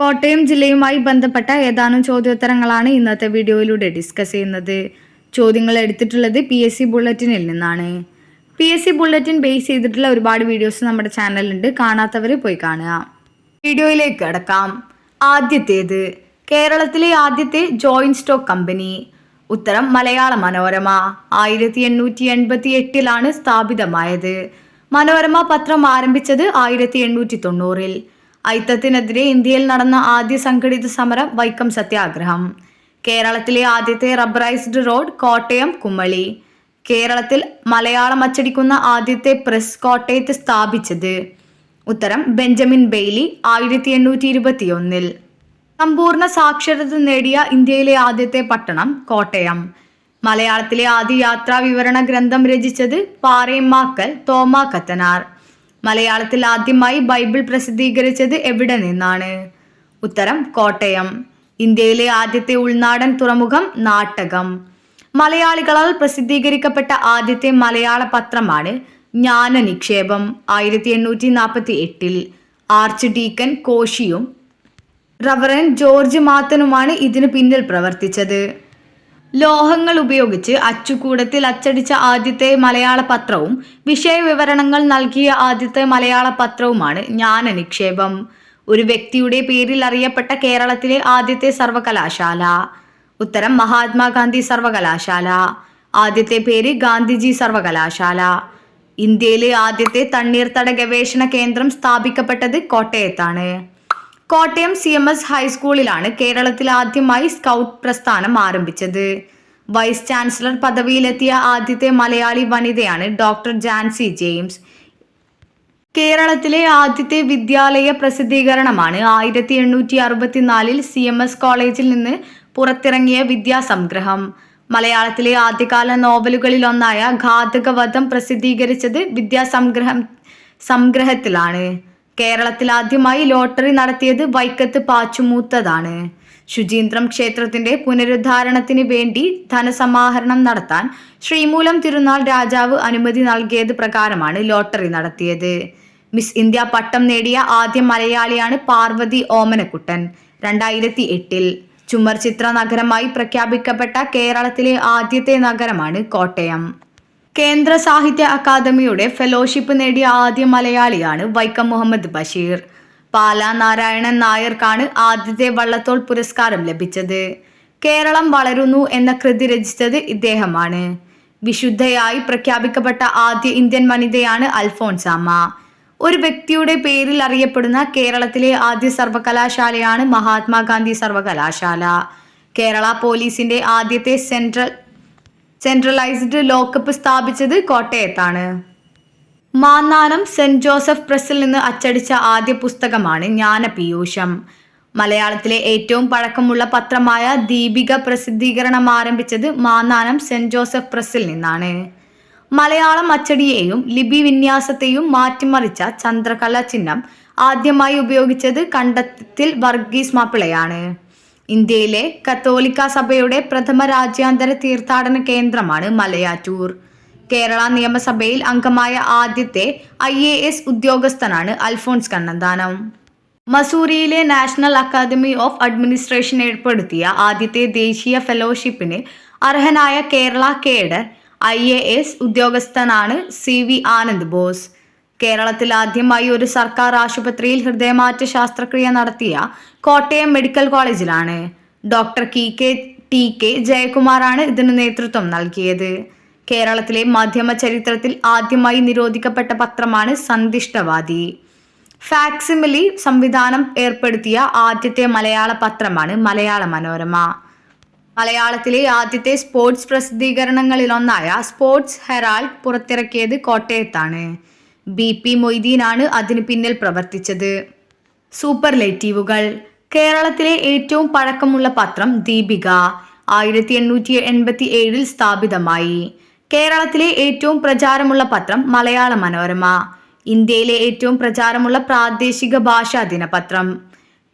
കോട്ടയം ജില്ലയുമായി ബന്ധപ്പെട്ട ഏതാനും ചോദ്യോത്തരങ്ങളാണ് ഇന്നത്തെ വീഡിയോയിലൂടെ ഡിസ്കസ് ചെയ്യുന്നത്. ചോദ്യങ്ങൾ എടുത്തിട്ടുള്ളത് പി എസ് സി ബുള്ളറ്റിനിൽ നിന്നാണ്. P S C bulletin base ചെയ്തിട്ടുള്ള ഒരുപാട് വീഡിയോസ് നമ്മുടെ ചാനലുണ്ട് കാണാത്തവർ പോയി കാണുക. വീഡിയോയിലേക്ക് കടക്കാം. ആദ്യത്തേത് കേരളത്തിലെ ആദ്യത്തെ ജോയിന്റ് സ്റ്റോക്ക് കമ്പനി ഉത്തരം മലയാള മനോരമ. ആയിരത്തി എണ്ണൂറ്റി എൺപത്തി എട്ടിലാണ് സ്ഥാപിതമായത്. മനോരമ പത്രം ആരംഭിച്ചത് ആയിരത്തി എണ്ണൂറ്റി തൊണ്ണൂറിൽ ഐത്തത്തിനെതിരെ ഇന്ത്യയിൽ നടന്ന ആദ്യ സംഘടിത സമരം വൈക്കം സത്യാഗ്രഹം. കേരളത്തിലെ ആദ്യത്തെ റബ്ബറൈസ്ഡ് റോഡ് കോട്ടയം കുമ്മളി കേരളത്തിൽ മലയാളം അച്ചടിക്കുന്ന ആദ്യത്തെ പ്രസ് കോട്ടയത്ത് സ്ഥാപിച്ചത്. ഉത്തരം ബെഞ്ചമിൻ ബെയ്ലി ആയിരത്തി എണ്ണൂറ്റി ഇരുപത്തിയൊന്നിൽ സമ്പൂർണ സാക്ഷരത നേടിയ ഇന്ത്യയിലെ ആദ്യത്തെ പട്ടണം കോട്ടയം. മലയാളത്തിലെ ആദ്യ യാത്രാ വിവരണ ഗ്രന്ഥം രചിച്ചത് പാറേമാക്കൽ തോമാ കത്തനാർ. മലയാളത്തിൽ ആദ്യമായി ബൈബിൾ പ്രസിദ്ധീകരിച്ചത് എവിടെ നിന്നാണ്? ഉത്തരം കോട്ടയം. ഇന്ത്യയിലെ ആദ്യത്തെ ഉൾനാടൻ തുറമുഖം നാട്ടകം. മലയാളികളാൽ പ്രസിദ്ധീകരിക്കപ്പെട്ട ആദ്യത്തെ മലയാള പത്രമാണ് ജ്ഞാന നിക്ഷേപം ആയിരത്തി എണ്ണൂറ്റി നാൽപ്പത്തി എട്ടിൽ ആർച്ച് ഡീക്കൻ കോശിയും റവറൻ ജോർജ് മാത്തനുമാണ് ഇതിനു പിന്നിൽ പ്രവർത്തിച്ചത്. ലോഹങ്ങൾ ഉപയോഗിച്ച് അച്ചുകൂടത്തിൽ അച്ചടിച്ച ആദ്യത്തെ മലയാള പത്രവും വിഷയവിവരണങ്ങൾ നൽകിയ ആദ്യത്തെ മലയാള പത്രവുമാണ് ജ്ഞാന നിക്ഷേപം ഒരു വ്യക്തിയുടെ പേരിൽ അറിയപ്പെട്ട കേരളത്തിലെ ആദ്യത്തെ സർവകലാശാല. ഉത്തരം മഹാത്മാഗാന്ധി സർവകലാശാല. ആദ്യത്തെ പേര് ഗാന്ധിജി സർവകലാശാല. ഇന്ത്യയിലെ ആദ്യത്തെ തണ്ണീർത്തട ഗവേഷണ കേന്ദ്രം സ്ഥാപിക്കപ്പെട്ടത് കോട്ടയത്താണ്. കോട്ടയം സി എം എസ് ഹൈസ്കൂളിലാണ് കേരളത്തിൽ ആദ്യമായി സ്കൗട്ട് പ്രസ്ഥാനം ആരംഭിച്ചത്. വൈസ് ചാൻസലർ പദവിയിലെത്തിയ ആദ്യത്തെ മലയാളി വനിതയാണ് ഡോക്ടർ ജാൻസി ജെയിംസ്. കേരളത്തിലെ ആദ്യത്തെ വിദ്യാലയ പ്രസിദ്ധീകരണമാണ് ആയിരത്തി എണ്ണൂറ്റി അറുപത്തിനാലിൽ സി എം എസ് കോളേജിൽ നിന്ന് പുറത്തിറങ്ങിയ വിദ്യാസംഗ്രഹം. മലയാളത്തിലെ ആദ്യകാല നോവലുകളിലൊന്നായ ഘാതകവധം പ്രസിദ്ധീകരിച്ചത് വിദ്യാസംഗ്രഹം സംഗ്രഹത്തിലാണ്. കേരളത്തിൽ ആദ്യമായി ലോട്ടറി നടത്തിയത് വൈക്കത്ത് പാച്ചുമൂത്തതാണ്. ശുചീന്ദ്രം ക്ഷേത്രത്തിന്റെ പുനരുദ്ധാരണത്തിന് വേണ്ടി ധനസമാഹരണം നടത്താൻ ശ്രീമൂലം തിരുനാൾ രാജാവ് അനുമതി നൽകിയത് പ്രകാരമാണ് ലോട്ടറി നടത്തിയത്. മിസ് ഇന്ത്യ പട്ടം നേടിയ ആദ്യ മലയാളിയാണ് പാർവതി ഓമനക്കുട്ടൻ രണ്ടായിരത്തി എട്ടിൽ ചുമർ ചിത്ര നഗരമായി പ്രഖ്യാപിക്കപ്പെട്ട കേരളത്തിലെ ആദ്യത്തെ നഗരമാണ് കോട്ടയം. കേന്ദ്ര സാഹിത്യ അക്കാദമിയുടെ ഫെലോഷിപ്പ് നേടിയ ആദ്യ മലയാളിയാണ് വൈക്കം മുഹമ്മദ് ബഷീർ. പാലാ നാരായണൻ നായർക്കാണ് ആദ്യത്തെ വള്ളത്തോൾ പുരസ്കാരം ലഭിച്ചത്. കേരളം വളരുന്നു എന്ന കൃതി രചിച്ചത് ഇദ്ദേഹമാണ്. വിശുദ്ധയായി പ്രഖ്യാപിക്കപ്പെട്ട ആദ്യ ഇന്ത്യൻ വനിതയാണ് അൽഫോൺസാമ്മ. ഒരു വ്യക്തിയുടെ പേരിൽ അറിയപ്പെടുന്ന കേരളത്തിലെ ആദ്യ സർവകലാശാലയാണ് മഹാത്മാഗാന്ധി സർവകലാശാല. കേരള പോലീസിന്റെ ആദ്യത്തെ സെൻട്രൽ സെൻട്രലൈസ്ഡ് ലോക്കപ്പ് സ്ഥാപിച്ചത് കോട്ടയത്താണ്. മാന്നാനം സെന്റ് ജോസഫ് പ്രസിൽ നിന്ന് അച്ചടിച്ച ആദ്യ പുസ്തകമാണ് ജ്ഞാനപീയൂഷം. മലയാളത്തിലെ ഏറ്റവും പഴക്കമുള്ള പത്രമായ ദീപിക പ്രസിദ്ധീകരണം ആരംഭിച്ചത് മാന്നാനം സെന്റ് ജോസഫ് പ്രസിൽ നിന്നാണ്. മലയാളം അച്ചടിയെയും ലിപി വിന്യാസത്തെയും മാറ്റിമറിച്ച ചന്ദ്രകല ചിഹ്നം ആദ്യമായി ഉപയോഗിച്ചത് കണ്ടത്തിൽ വർഗീസ് മാപ്പിളയാണ്. ഇന്ത്യയിലെ കത്തോലിക്ക സഭയുടെ പ്രഥമ രാജ്യാന്തര തീർത്ഥാടന കേന്ദ്രമാണ് മലയാറ്റൂർ. കേരള നിയമസഭയിൽ അംഗമായ ആദ്യത്തെ ഐ എ എസ് ഉദ്യോഗസ്ഥനാണ് അൽഫോൺസ് കണ്ണന്താനം. മസൂറിയിലെ നാഷണൽ അക്കാദമി ഓഫ് അഡ്മിനിസ്ട്രേഷൻ ഏർപ്പെടുത്തിയ ആദ്യത്തെ ദേശീയ ഫെലോഷിപ്പിന് അർഹനായ Kerala cadre I A S ഉദ്യോഗസ്ഥനാണ് സി വി ആനന്ദ് ബോസ്. കേരളത്തിൽ ആദ്യമായി ഒരു സർക്കാർ ആശുപത്രിയിൽ ഹൃദയമാറ്റ ശസ്ത്രക്രിയ നടത്തിയ കോട്ടയം മെഡിക്കൽ കോളേജിലാണ്. ഡോക്ടർ കി കെ ടി കെ ജയകുമാറാണ് ഇതിന് നേതൃത്വം നൽകിയത്. കേരളത്തിലെ മാധ്യമ ചരിത്രത്തിൽ ആദ്യമായി നിരോധിക്കപ്പെട്ട പത്രമാണ് സന്തിഷ്ടവാദി ഫാക്സിമിലി സംവിധാനം ഏർപ്പെടുത്തിയ ആദ്യത്തെ മലയാള പത്രമാണ് മലയാള മനോരമ. മലയാളത്തിലെ ആദ്യത്തെ സ്പോർട്സ് പ്രസിദ്ധീകരണങ്ങളിലൊന്നായ സ്പോർട്സ് ഹെറാൾഡ് പുറത്തിറക്കിയത് കോട്ടയത്താണ്. ബി പി മൊയ്തീനാണ് അതിന് പിന്നിൽ പ്രവർത്തിച്ചത്. സൂപ്പർ സൂപ്പർലേറ്റീവുകൾ. കേരളത്തിലെ ഏറ്റവും പഴക്കമുള്ള പത്രം ദീപിക. ആയിരത്തി എണ്ണൂറ്റി എൺപത്തി ഏഴിൽ സ്ഥാപിതമായി. കേരളത്തിലെ ഏറ്റവും പ്രചാരമുള്ള പത്രം മലയാള മനോരമ. ഇന്ത്യയിലെ ഏറ്റവും പ്രചാരമുള്ള പ്രാദേശിക ഭാഷാ ദിനപത്രം.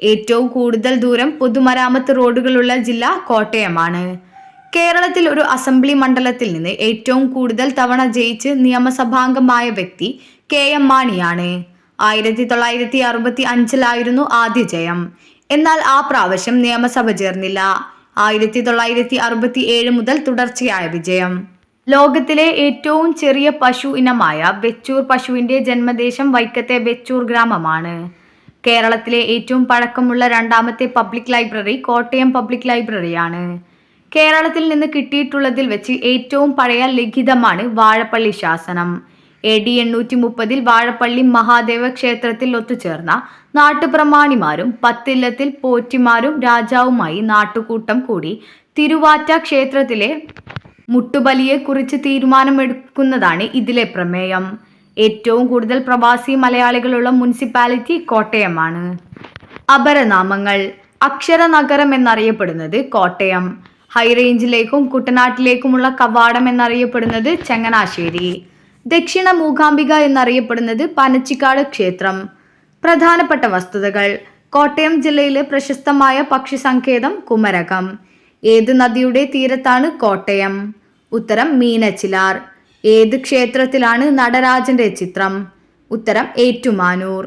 ഏറ്റവും കൂടുതൽ ദൂരം പൊതുമരാമത്ത് റോഡുകളുള്ള ജില്ല കോട്ടയമാണ്. കേരളത്തിൽ ഒരു അസംബ്ലി മണ്ഡലത്തിൽ നിന്ന് ഏറ്റവും കൂടുതൽ തവണ ജയിച്ച് നിയമസഭാംഗമായ വ്യക്തി കെ എം മാണിയാണ്. ആയിരത്തി തൊള്ളായിരത്തി അറുപത്തി അഞ്ചിലായിരുന്നു ആദ്യ ജയം. എന്നാൽ ആ പ്രാവശ്യം നിയമസഭ ചേർന്നില്ല. ആയിരത്തി തൊള്ളായിരത്തി അറുപത്തി ഏഴ് മുതൽ തുടർച്ചയായ വിജയം. ലോകത്തിലെ ഏറ്റവും ചെറിയ പശു ഇനമായ വെച്ചൂർ പശുവിന്റെ ജന്മദേശം വൈക്കത്തെ വെച്ചൂർ ഗ്രാമമാണ്. കേരളത്തിലെ ഏറ്റവും പഴക്കമുള്ള രണ്ടാമത്തെ പബ്ലിക് ലൈബ്രറി കോട്ടയം പബ്ലിക് ലൈബ്രറിയാണ്. കേരളത്തിൽ നിന്ന് കിട്ടിയിട്ടുള്ളതിൽ വെച്ച് ഏറ്റവും പഴയ ലിഖിതമാണ് വാഴപ്പള്ളി ശാസനം. എ ഡി എണ്ണൂറ്റി മുപ്പതിൽ വാഴപ്പള്ളി മഹാദേവ ക്ഷേത്രത്തിൽ ഒത്തുചേർന്ന നാട്ടുപ്രമാണിമാരും പത്തില്ലത്തിൽ പോറ്റിമാരും രാജാവുമായി നാട്ടുകൂട്ടം കൂടി തിരുവാറ്റ ക്ഷേത്രത്തിലെ മുട്ടുബലിയെക്കുറിച്ച് തീരുമാനമെടുക്കുന്നതാണ് ഇതിലെ പ്രമേയം. ഏറ്റവും കൂടുതൽ പ്രവാസി മലയാളികളുള്ള മുനിസിപ്പാലിറ്റി കോട്ടയമാണ്. അപരനാമങ്ങൾ. അക്ഷരനഗരം എന്നറിയപ്പെടുന്നത് കോട്ടയം. ഹൈറേഞ്ചിലേക്കും കുട്ടനാട്ടിലേക്കുമുള്ള കവാടം എന്നറിയപ്പെടുന്നത് ചങ്ങനാശ്ശേരി. ദക്ഷിണ മൂകാംബിക എന്നറിയപ്പെടുന്നത് പനച്ചിക്കാട് ക്ഷേത്രം. പ്രധാനപ്പെട്ട വസ്തുതകൾ. കോട്ടയം ജില്ലയിലെ പ്രശസ്തമായ പക്ഷി സങ്കേതം കുമരകം. ഏത് നദിയുടെ തീരത്താണ് കോട്ടയം? ഉത്തരം മീനച്ചിലാർ. ഏത് ക്ഷേത്രത്തിലാണ് നടരാജന്റെ ചിത്രം? ഉത്തരം ഏറ്റുമാനൂർ.